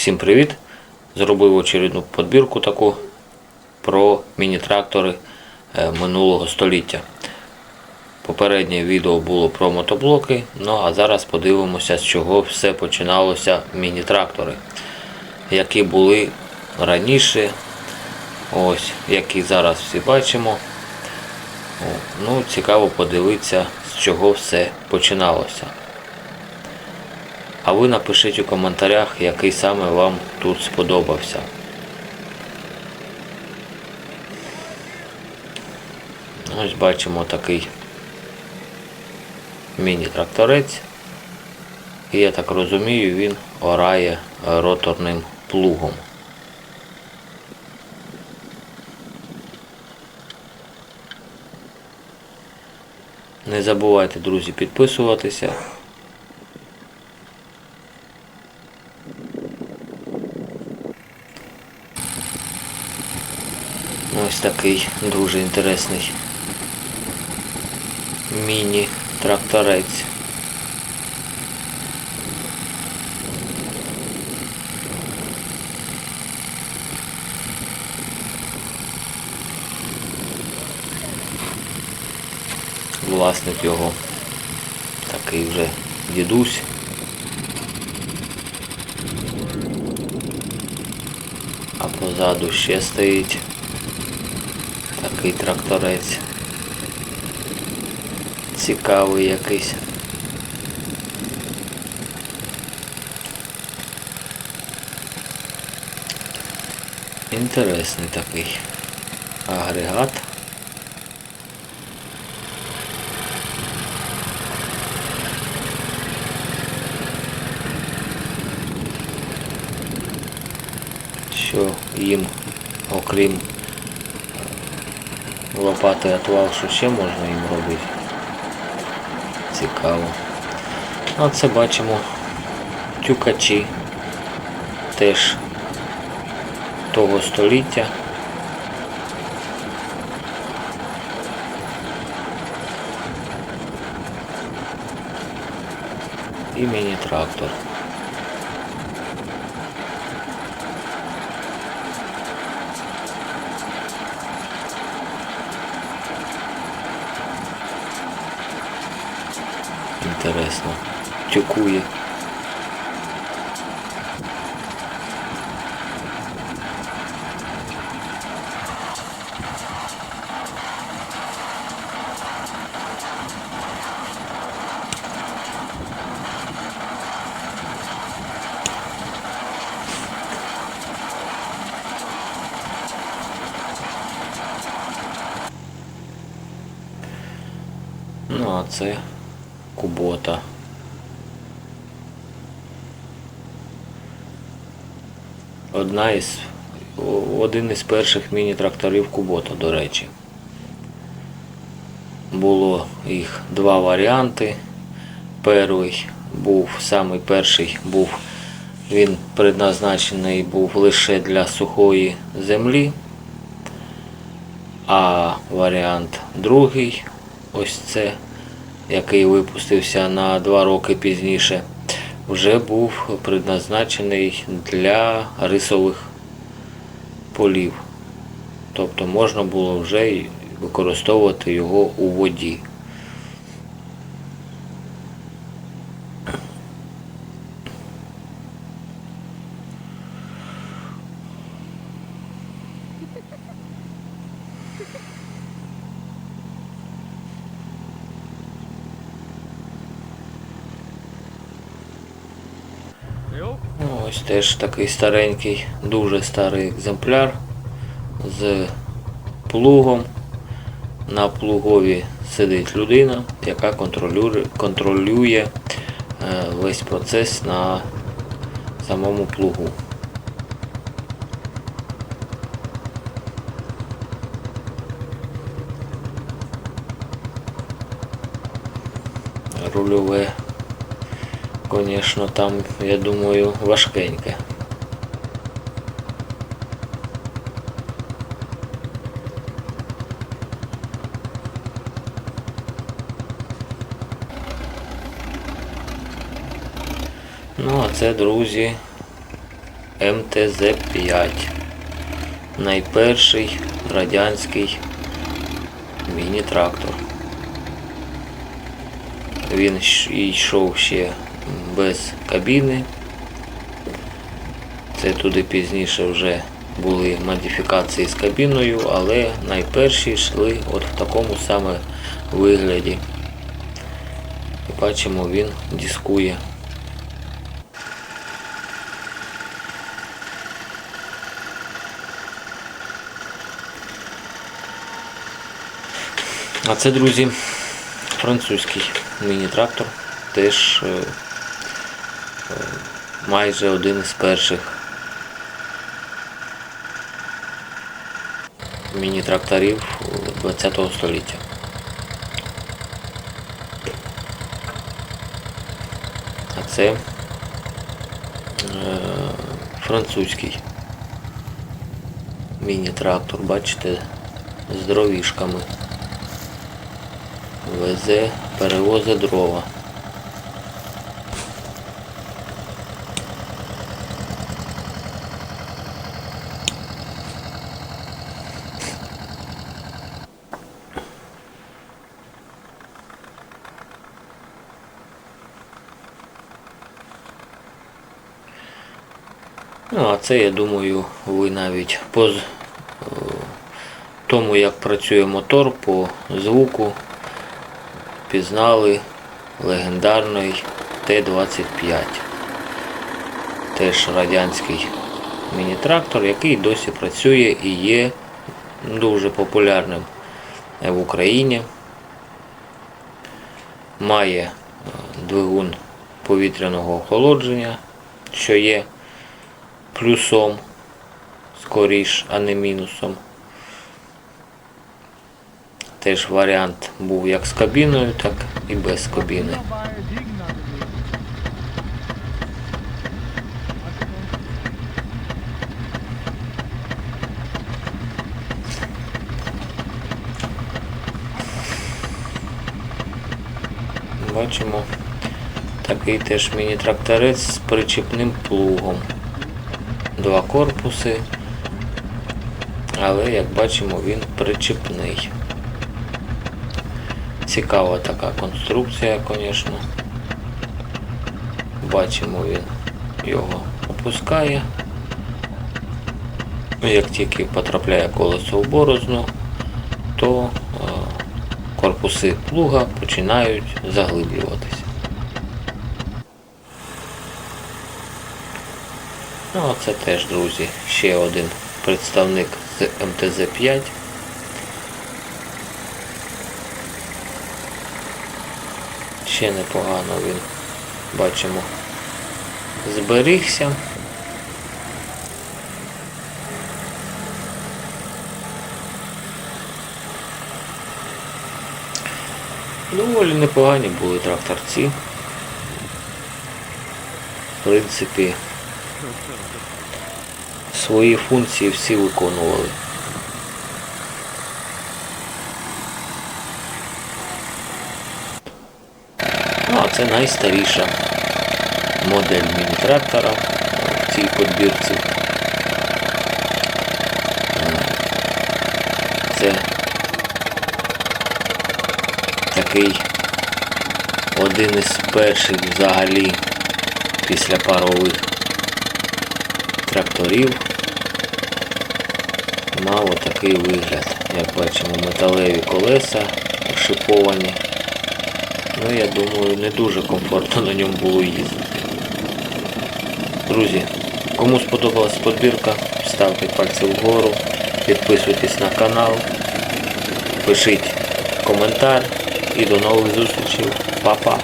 Всім привіт! Зробив очередну подбірку таку про міні-трактори е, минулого століття. Попереднє відео було про мотоблоки, ну а зараз подивимося, з чого все починалося міні-трактори, які були раніше, ось, які зараз всі бачимо. Ну, цікаво подивитися, з чого все починалося. А ви напишіть у коментарях, який саме вам тут сподобався. Ось бачимо такий міні-тракторець. І я так розумію, він орає роторним плугом. Не забувайте, друзі, підписуватися. Ось такий дуже інтересний міні-тракторець. Власник його такий вже дідусь. А позаду ще стоїть такий тракторець. Цікавий якийсь. Інтересний такий агрегат. Що їм, окрім лопати отвал, що ще можна їм робити? Цікаво. А це бачимо тюкачі теж того століття. І міні-трактор. Інтересно. Тюкує. Ну, а це кубота. Одна із один із перших міні-тракторів Кубота, до речі. Було їх два варіанти. Перший був, самий перший був, він предназначений був лише для сухої землі. А варіант другий, ось це, який випустився на два роки пізніше, вже був предназначений для рисових полів. Тобто можна було вже використовувати його у воді. Ну, Ось теж такий старенький, дуже старий екземпляр з плугом. На плугові сидить людина, яка контролює, контролює е, весь процес на самому плугу. Рульове Конечно, там, я думаю, важкеньке. Ну, а це, друзі, МТЗ-5. Найперший радянський міні-трактор. Він йшов ще без кабіни. Це туди пізніше вже були модифікації з кабіною, але найперші йшли от в такому саме вигляді. І бачимо, він дискує. А це, друзі, французький міні-трактор. Теж е, майже один із перших міні-тракторів ХХ століття. А це е, французький міні-трактор, бачите, з дровішками. Везе, перевозе дрова. Ну, а це, я думаю, ви навіть по е, тому, як працює мотор, по звуку пізнали легендарний Т-25. Теж радянський міні-трактор, який досі працює і є дуже популярним в Україні. Має е, двигун повітряного охолодження, що є плюсом скоріш, а не мінусом. Теж варіант був як з кабіною, так і без кабіни. Бачимо такий теж міні-тракторець з причіпним плугом. Два корпуси, але як бачимо він причіпний. Цікава така конструкція, звісно. Бачимо він його опускає. Як тільки потрапляє колесо в борозну, то е, корпуси плуга починають заглиблюватися. Ну, а це теж, друзі, ще один представник з МТЗ-5. Ще непогано він, бачимо, зберігся. Доволі непогані були тракторці. В принципі, свої функції всі виконували. Ну, а це найстаріша модель міні-трактора в цій подбірці. Це такий один із перших взагалі після парових тракторів мав отакий вигляд. Як бачимо, металеві колеса шиповані. Ну, я думаю, не дуже комфортно на ньому було їздити. Друзі, кому сподобалась подбірка, ставте пальці вгору, підписуйтесь на канал, пишіть коментар і до нових зустрічей. Па-па!